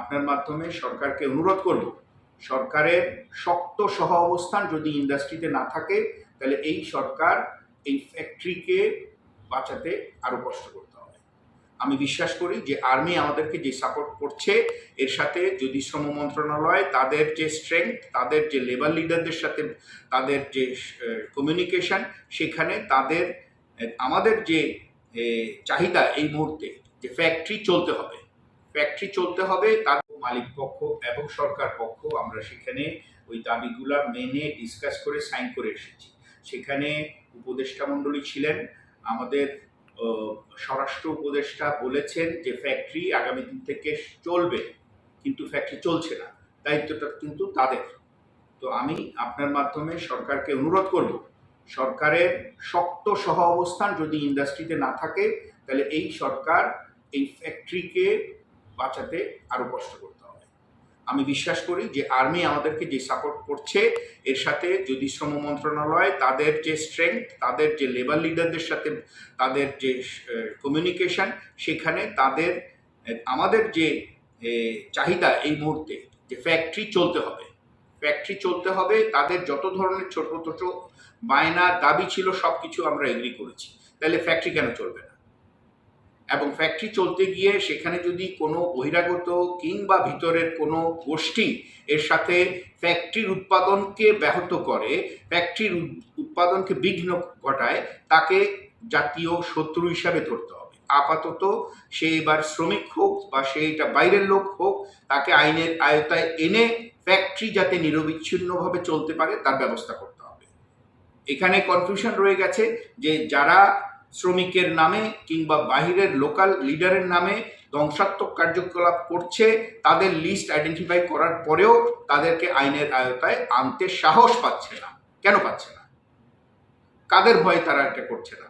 আপনার মাধ্যমে সরকারকে অনুরোধ করব সরকারের শক্ত সহ অবস্থান যদি ইন্ডাস্ট্রিতে না থাকে, তাহলে এই সরকার এই ফ্যাক্টরিকে বাঁচাতে আরও কষ্ট করতে হবে। আমি বিশ্বাস করি যে আর্মি আমাদেরকে যে সাপোর্ট করছে, এর সাথে যদি শ্রম মন্ত্রণালয় তাদের যে স্ট্রেংথ তাদের যে লেবার লিডারদের সাথে তাদের যে কমিউনিকেশন সেখানে তাদের আমাদের যে চাহিদা এই মুহূর্তে যে ফ্যাক্টরি চলতে হবে ফ্যাক্টরি চলতে হবে, তার মালিক পক্ষ এবং সরকার পক্ষ আমরা সেখানে ওই দাবিগুলা মেনে ডিসকাস করে সাইন করে এসেছি। সেখানে উপদেষ্টা মণ্ডলী ছিলেন, আমাদের স্বরাষ্ট্র উপদেষ্টা বলেছেন যে ফ্যাক্টরি আগামী দিন থেকে চলবে, কিন্তু ফ্যাক্টরি চলছে না, দায়িত্বটা কিন্তু তাদের। তো আমি আপনার মাধ্যমে সরকারকে অনুরোধ করব, সরকারের শক্ত সহ অবস্থান যদি ইন্ডাস্ট্রিতে না থাকে, তাহলে এই সরকার এই ফ্যাক্টরিকে বাঁচাতে আরও কষ্ট করতে হবে। আমি বিশ্বাস করি যে আর্মি আমাদেরকে যে সাপোর্ট করছে, এর সাথে যদি শ্রম মন্ত্রণালয় তাদের যে স্ট্রেংথ তাদের যে লেবার লিডারদের সাথে তাদের যে কমিউনিকেশন সেখানে তাদের আমাদের যে চাহিদা এই মুহূর্তে যে ফ্যাক্টরি চলতে হবে। ফ্যাক্টরি চলতে হবে, তাদের যত ধরনের ছোট ছোট বায়না দাবি ছিল সব কিছু আমরা এগ্রি করেছি। তাহলে ফ্যাক্টরি কেন চলবে না? এবং ফ্যাক্টরি চলতে গিয়ে সেখানে যদি কোনো বহিরাগত কিংবা ভিতরের কোনো গোষ্ঠী এর সাথে ফ্যাক্টরির উৎপাদনকে ব্যাহত করে ফ্যাক্টরির উৎপাদনকে বিঘ্ন ঘটায়, তাকে জাতীয় শত্রু হিসাবে ধরতে হবে। আপাতত সে এবার শ্রমিক হোক বা সে এটা বাইরের লোক হোক, তাকে আইনের আয়তায় এনে ফ্যাক্টরি যাতে নিরবিচ্ছিন্নভাবে চলতে পারে, তার ব্যবস্থা করতে হবে। এখানে কনফিউশন রয়ে গেছে যে যারা শ্রমিকের নামে কিংবা বাহিরের লোকাল লিডারের নামে ধ্বংসাত্মক কার্যকলাপ করছে, তাদের লিস্ট আইডেন্টিফাই করার পরেও তাদেরকে আইনের আয়তায় আনতে সাহস পাচ্ছে না। কেন পাচ্ছে না? কাদের ভয়ে তারা এটা করছে না?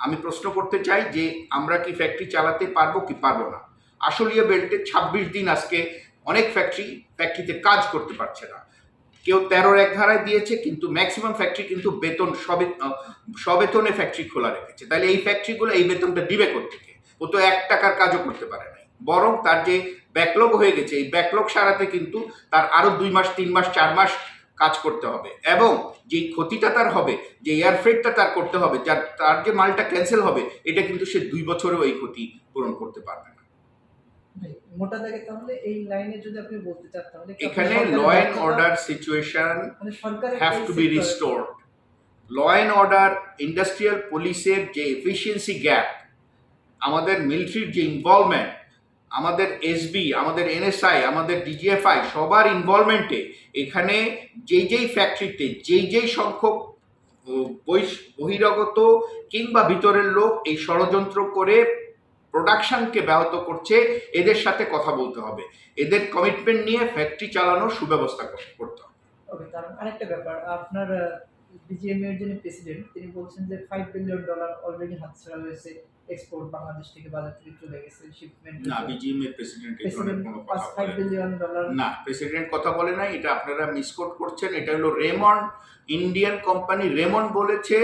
আমি প্রশ্ন করতে চাই যে আমরা কি ফ্যাক্টরি চালাতে পারব কি পারব না? আসলীয় বেল্টে ছাব্বিশ দিন আজকে অনেক ফ্যাক্টরি ফ্যাক্টরিতে কাজ করতে পারছে না। কেউ তেরোর এক ধারায় দিয়েছে, কিন্তু ম্যাক্সিমাম ফ্যাক্টরি কিন্তু বেতন সবে সবেতনে ফ্যাক্টরি খোলা রেখেছে। তাহলে এই ফ্যাক্টরিগুলো এই বেতনটা দিবে থেকে ও তো এক টাকার কাজও করতে পারে নাই। বরং তার যে ব্যাকলগ হয়ে গেছে, এই ব্যাকলগ সারাতে কিন্তু তার আরও দুই মাস, তিন মাস, চার মাস কাজ করতে হবে। এবং যে ক্ষতিটা তার হবে, যে এয়ার ফ্রেটটা তার করতে হবে, যার, তার যে মালটা ক্যান্সেল হবে, এটা কিন্তু সে দুই বছরেও এই ক্ষতি পূরণ করতে পারবে না। মোটা দাগে তাহলে এই লাইনে যদি আপনি বলতে চান তাহলে এখানে ল অ্যান্ড অর্ডার সিচুয়েশন মানে have to be restored law and order industrial পুলিশের যে এফিসিয়েন্সি গ্যাপ আমাদের মিলিটারির যে ইনভলভমেন্ট আমাদের এসবি আমাদের এনএসআই আমাদের ডিজিএফআই সবার ইনভলভমেন্টে এখানে যেই যেই ফ্যাক্টরিতে যেই যেই সংখ্যক বহিরাগত কিংবা ভিতরের লোক এই ষড়যন্ত্র করে প্রোডাকশনকে ব্যাহত করছে, এদের সাথে কথা বলতে হবে। এদের কমিটমেন্ট নিয়ে ফ্যাক্টরি চালানোর সুব্যবস্থা করতে হবে। আরেকটা ব্যাপার, আপনার বিজিএম এর যিনি প্রেসিডেন্ট তিনি বলছেন যে ফাইভ বিলিয়ন ডলার অলরেডি হাতছাড়া হয়েছে এক্সপোর্ট বাংলাদেশ থেকে বাজার থেকে চলে গেছে শিপমেন্ট না বিজিএম এর প্রেসিডেন্ট এই ধরনের কোনো কথা বিলিয়ন ডলার না। প্রেসিডেন্ট কথা বলে না এটা আপনারা মিসকোট করছেন এটা হলো রেমন্ড ইন্ডিয়ান কোম্পানি রেমন্ড বলেছে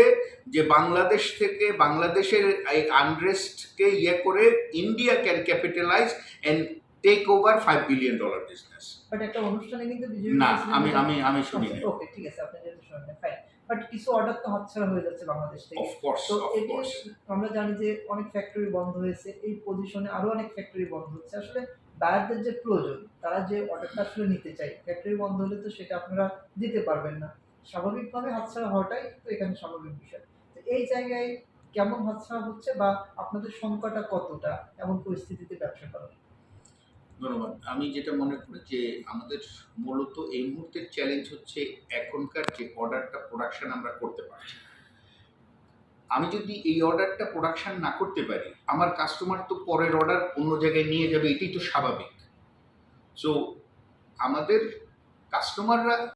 যে বাংলাদেশ থেকে বাংলাদেশের এই আনরেস্টকে ইয়ে করে India can capitalise and take over five billion dollar business but একটা অনুষ্ঠানে কিন্তু না আমি আমি আমি শুনি ওকে ঠিক আছে আপনি যেহেতু শুনেন ফাইন বাট কিছু অর্ডার তো হাতছাড়া হয়ে যাচ্ছে বাংলাদেশ থেকে। তো এটি আমরা জানি যে অনেক ফ্যাক্টরি বন্ধ হয়েছে এই পজিশনে আরও অনেক ফ্যাক্টরি বন্ধ হচ্ছে। আসলে বায়ারদের যে প্রয়োজন তারা যে অর্ডারটা আসলে নিতে চায় ফ্যাক্টরি বন্ধ হলে তো সেটা আপনারা দিতে পারবেন না। স্বাভাবিকভাবে হাতছাড়া হওয়াটাই তো এখানে স্বাভাবিক বিষয়। তো এই জায়গায় কেমন হাতছাড়া হচ্ছে বা আপনাদের সংখ্যাটা কতটা এমন পরিস্থিতিতে ব্যবসা করার ধন্যবাদ। আমি যেটা মনে করি যে আমাদের মূলত এই মুহূর্তের চ্যালেঞ্জ হচ্ছে এখনকার যে অর্ডারটা প্রোডাকশান আমরা করতে পারছি। আমি যদি এই অর্ডারটা প্রোডাকশান না করতে পারি, আমার কাস্টমার তো পরের অর্ডার অন্য জায়গায় নিয়ে যাবে, এটাই তো স্বাভাবিক। সো আমাদের কাস্টমাররা